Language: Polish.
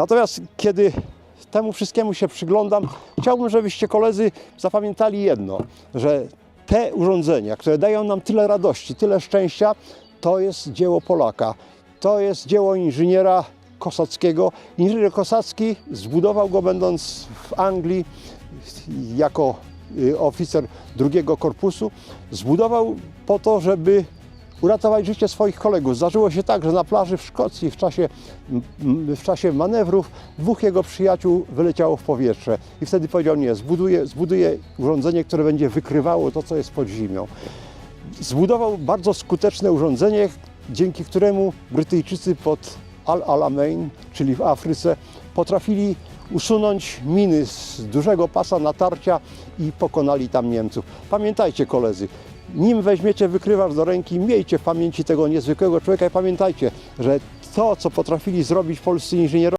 Natomiast kiedy temu wszystkiemu się przyglądam, chciałbym, żebyście koledzy zapamiętali jedno, że te urządzenia, które dają nam tyle radości, tyle szczęścia, to jest dzieło Polaka. To jest dzieło inżyniera Kosackiego. Inżynier Kosacki zbudował go będąc w Anglii jako y, oficer drugiego korpusu. Zbudował po to, żeby uratować życie swoich kolegów. Zdarzyło się tak, że na plaży w Szkocji w czasie, w czasie manewrów dwóch jego przyjaciół wyleciało w powietrze i wtedy powiedział nie, zbuduję urządzenie, które będzie wykrywało to, co jest pod ziemią. Zbudował bardzo skuteczne urządzenie, dzięki któremu Brytyjczycy pod Al Alamein, czyli w Afryce, potrafili usunąć miny z dużego pasa natarcia i pokonali tam Niemców. Pamiętajcie koledzy, nim weźmiecie wykrywacz do ręki, miejcie w pamięci tego niezwykłego człowieka i pamiętajcie, że to, co potrafili zrobić polscy inżynierowie,